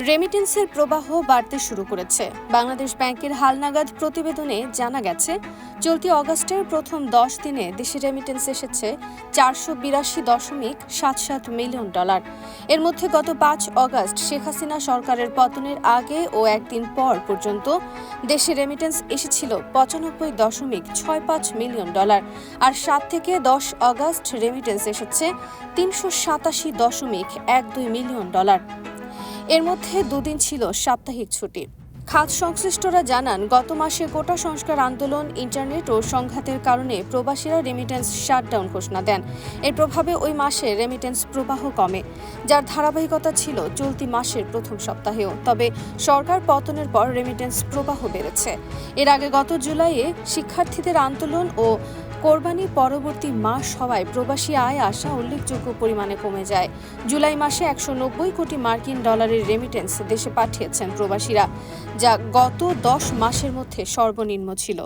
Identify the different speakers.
Speaker 1: রেমিটেন্সের প্রবাহ বাড়তে শুরু করেছে। বাংলাদেশ ব্যাংকের হালনাগাদ প্রতিবেদনে জানা গেছে, চলতি অগাস্টের প্রথম দশ দিনে দেশে রেমিটেন্স এসেছে চারশো বিরাশি দশমিক সাত সাত মিলিয়ন ডলার। এর মধ্যে গত পাঁচ অগাস্ট শেখ হাসিনা সরকারের পতনের আগে ও একদিন পর পর্যন্ত দেশে রেমিটেন্স এসেছিল পঁচানব্বই দশমিক ছয় পাঁচ মিলিয়ন ডলার আর সাত থেকে দশ অগাস্ট রেমিটেন্স এসেছে তিনশো সাতাশি দশমিক এক দুই মিলিয়ন ডলার। এর মধ্যে দুদিন ছিল সাপ্তাহিক ছুটি। খাত সংশ্লিষ্টরা জানান, গত মাসে কোটা সংস্কার আন্দোলন, ইন্টারনেট ও সংঘাতের কারণে প্রবাসীরা রেমিটেন্স শাটডাউন ঘোষণা দেন। এর প্রভাবে ওই মাসে রেমিটেন্স প্রবাহ কমে, যার ধারাবাহিকতা ছিল চলতি মাসের প্রথম সপ্তাহেও। তবে সরকার পতনের পর রেমিটেন্স প্রবাহ বেড়েছে। এর আগে গত জুলাইয়ে শিক্ষার্থীদের আন্দোলন ও কোরবানি পরবর্তী মাস হওয়ায় প্রবাসী আয় আসা উল্লেখযোগ্য পরিমাণে কমে যায়। জুলাই মাসে একশো নব্বই কোটি মার্কিন ডলারের রেমিটেন্স দেশে পাঠিয়েছেন প্রবাসীরা, যা গত দশ মাসের মধ্যে সর্বনিম্ন ছিল।